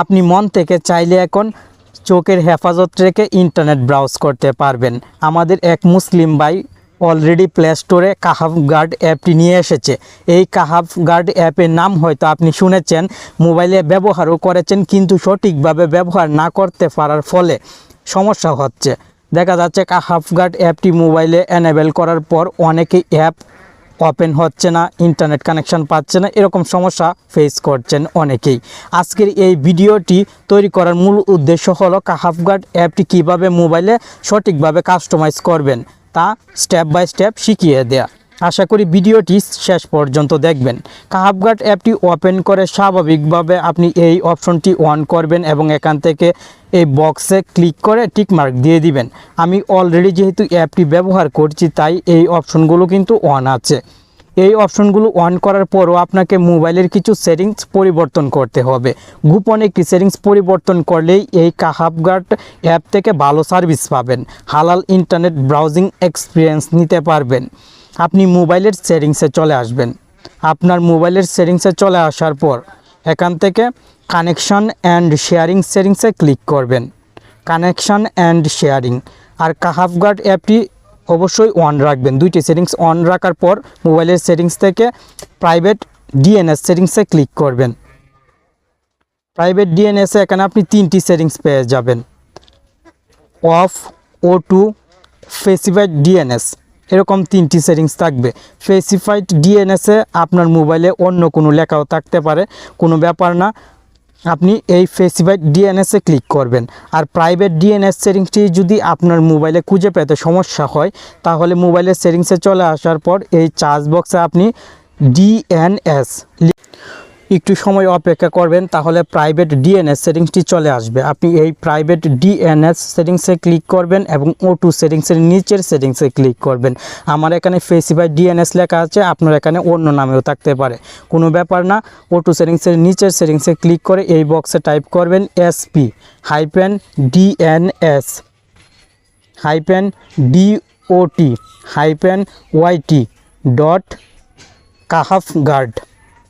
আপনি মন থেকে চাইলে এখন চোখের হেফাজত রেখে ইন্টারনেট ব্রাউজ করতে পারবেন। আমাদের এক মুসলিম ভাই অলরেডি প্লে স্টোরে কাহাফ গার্ড অ্যাপটি নিয়ে এসেছে। এই কাহাফ গার্ড অ্যাপের নাম হয়তো আপনি শুনেছেন, মোবাইলে ব্যবহারও করেছেন, কিন্তু সঠিকভাবে ব্যবহার না করতে পারার ফলে সমস্যা হচ্ছে। দেখা যাচ্ছে কাহাফ গার্ড অ্যাপটি মোবাইলে এনেবেল করার পর অনেকেই অ্যাপ ওপেন হচ্ছে না ইন্টারনেট কানেকশন পাচ্ছে না, এরকম সমস্যা ফেস করছেন অনেকেই। আজকের এই ভিডিওটি তৈরি করার মূল উদ্দেশ্য হলো কাহাফগার্ড অ্যাপটি কীভাবে মোবাইলে সঠিকভাবে কাস্টমাইজ করবেন, তা স্টেপ বাই স্টেপ শিখিয়ে দেয়া। আশা করি ভিডিওটি শেষ পর্যন্ত দেখবেন। কাহাফগার্ড অ্যাপটি ওপেন করে স্বাভাবিকভাবে আপনি এই অপশনটি অন করবেন এবং এখান থেকে এই বক্সে ক্লিক করে টিকমার্ক দিয়ে দিবেন। আমি অলরেডি যেহেতু অ্যাপটি ব্যবহার করছি, তাই এই অপশনগুলো কিন্তু অন আছে। এই অপশনগুলো অন করার পরও আপনাকে মোবাইলের কিছু সেটিংস পরিবর্তন করতে হবে। গোপন একটি সেটিংস পরিবর্তন করলেই এই কাহাবগার্ড অ্যাপ থেকে ভালো সার্ভিস পাবেন। হালাল ইন্টারনেট ব্রাউজিং এক্সপিরিয়েন্স নিতে পারবেন। আপনি মোবাইলের সেটিংসে চলে আসবেন। আপনার মোবাইলের সেটিংসে চলে আসার পর এখান থেকে কানেকশন অ্যান্ড শেয়ারিং সেটিংসে ক্লিক করবেন। Connection and sharing. আর কাহাফগার্ড অ্যাপটি অবশ্যই অন রাখবেন। দুইটি সেটিংস অন রাখার পর মোবাইলের সেটিংস থেকে প্রাইভেট ডিএনএস সেটিংসে ক্লিক করবেন। প্রাইভেট ডিএনএসে এখানে আপনি তিনটি সেটিংস পেয়ে যাবেন। Off, auto specified DNS. এরকম তিনটি সেটিংস থাকবে। স্পেসিফাইড ডিএনএসে আপনার মোবাইলে অন্য কোনো লেখাও থাকতে পারে, কোনো ব্যাপার না। আপনি এই ফেসিফাইড ডিএনএসে ক্লিক করবেন। আর প্রাইভেট ডিএনএস সেটিংসটি যদি আপনার মোবাইলে খুঁজে পেতে সমস্যা হয়, তাহলে মোবাইলের সেটিংসে চলে আসার পর এই চার্জ বক্সে আপনি ডিএনএস একটু সময় অপেক্ষা করবেন, তাহলে প্রাইভেট ডিএনএস সেটিংসটি চলে আসবে। আপনি এই প্রাইভেট ডিএনএস সেটিংসে ক্লিক করবেন এবং ও টু সেটিংসের নিচের সেটিংসে ক্লিক করবেন। আমার এখানে ফেসিফাই ডিএনএস লেখা আছে, আপনার এখানে অন্য নামেও থাকতে পারে। কোনো ব্যাপার না ও টু সেটিংসের নিচের সেটিংসে ক্লিক করে এই বক্সে টাইপ করবেন SP hyphen DNS hyphen DOT hyphen YT dot Kahf guard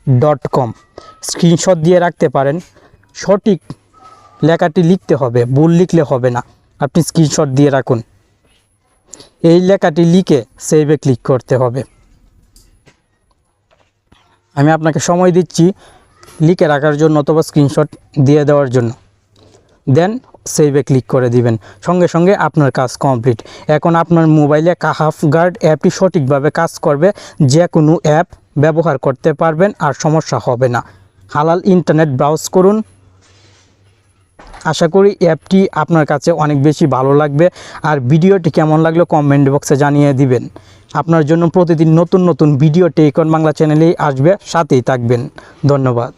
dot com screenshot দিয়ে রাখতে পারেন। সঠিক লেখাটি লিখতে হবে, ভুল লিখলে হবে না। আপনি স্ক্রিনশট দিয়ে রাখুন। এই লেখাটি লিখে সেভে ক্লিক করতে হবে। আমি আপনাকে সময় দিচ্ছি লিখে রাখার জন্য অথবা স্ক্রিনশট দিয়ে দেওয়ার জন্য। দেন সেভে ক্লিক করে দিবেন। সঙ্গে সঙ্গে আপনার কাজ কমপ্লিট এখন আপনার মোবাইলে কাহাফ গার্ড অ্যাপটি সঠিকভাবে কাজ করবে। যে কোনো অ্যাপ ব্যবহার করতে পারবেন আর সমস্যা হবে না। হালাল ইন্টারনেট ব্রাউজ করুন। আশা করি অ্যাপটি আপনার কাছে অনেক বেশি ভালো লাগবে। আর ভিডিওটি কেমন লাগল কমেন্ট বক্সে জানিয়ে দিবেন। আপনার জন্য প্রতিদিন নতুন নতুন ভিডিও টেকন বাংলা চ্যানেলেই আসবে, সাথেই থাকবেন। ধন্যবাদ।